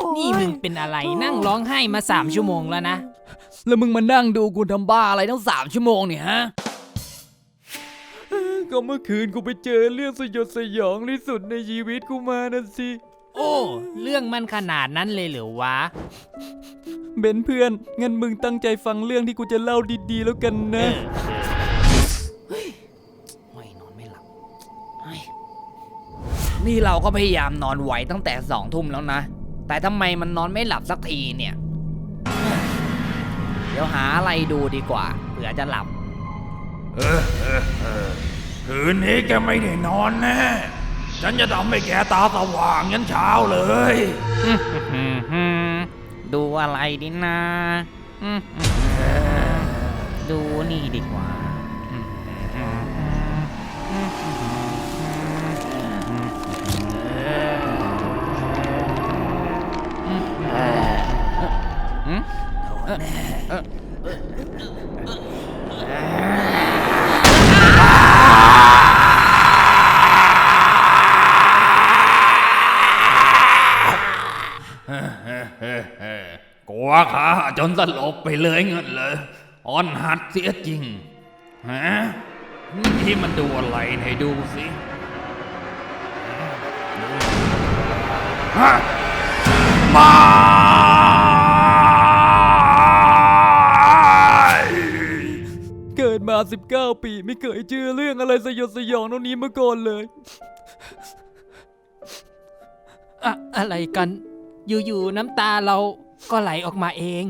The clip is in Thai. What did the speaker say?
ดนี่มึงเป็นอะไรนั่งร้องไห้มาสามชั่วโมงแล้วนะ แล้วมึงมานั่งดูกูทำบ้าอะไรตั้งสามชั่วโมงเนี่ยฮะ ก็เมื่อคืนกูไปเจอเรื่องสยดสยองที่สุดในชีวิตกูมานั่นสิ โอ้ เรื่องมันขนาดนั้นเลยเหรือวะ เบนเพื่อน งั้นมึงตั้งใจฟังเรื่องที่กูจะเล่าดีๆแล้วกันเอนะอเฮ้ยโอ้ยนอนไม่หลับเฮ้ยนี่เราก็พยายามนอนไหวตั้งแต่สองทุ่มแล้วนะ แต่ทำไมมันนอนไม่หลับสักทีเนี่ย เดี๋ยวหาอะไรดูดีกว่าเผื่อจะหลับคืนนี้แกไม่ได้นอนแน่ ฉันจะทำให้แกตาสว่างยันเช้าเลย ดูอะไรดีนะอืมดูนี่ดีกว่า กลัวขาจนสลบไปเลยเงินเลยอ่อนหัดเสียจริงฮะที่มันดูอะไรไหนดูสิมา เกิดมา 19 ปี ไม่เคยเจอเรื่องอะไรสยดสยองเท่านี้มาก่อนเลย อะอะไรกัน อยู่ๆน้ำตาเราก็ไหลออกมาเอง